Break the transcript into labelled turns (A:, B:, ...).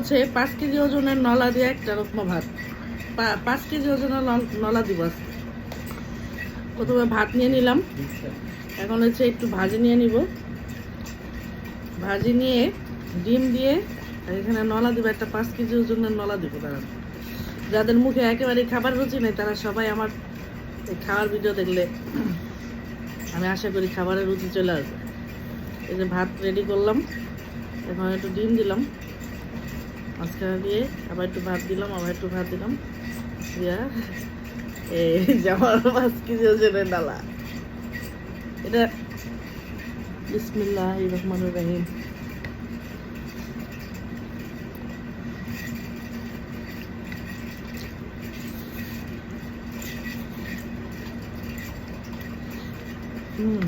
A: হচ্ছে পাঁচ কেজি ওজনের নলা দিয়ে একটা রকম ভাত। পাঁচ কেজি ওজনের নল- দিব প্রথমে ভাত নিয়ে নিলাম। এখন হচ্ছে একটু ভাজি নিয়ে নিব। ভাজি নিয়ে ডিম দিয়ে এখানে নলা দিব, একটা পাঁচ কেজি ওজনের নলা দিব তারা যাদের মুখে একেবারে খাবার রুচি নেই, তারা সবাই আমার খাওয়ার ভিডিও দেখলে আমি আশা করি খাবারের রুচি চলে আসবে। এই যে ভাত রেডি করলাম। এখন একটু ডিম দিলাম। মাঝখানে দিয়ে আবার একটু ভাত দিলাম, আবার একটু ভাত দিলাম। দিয়া এই জামার পাঁচ কেজি ওজনের ডালা এটা বিসমিল্লাহ রহমান রাহিম। হুম।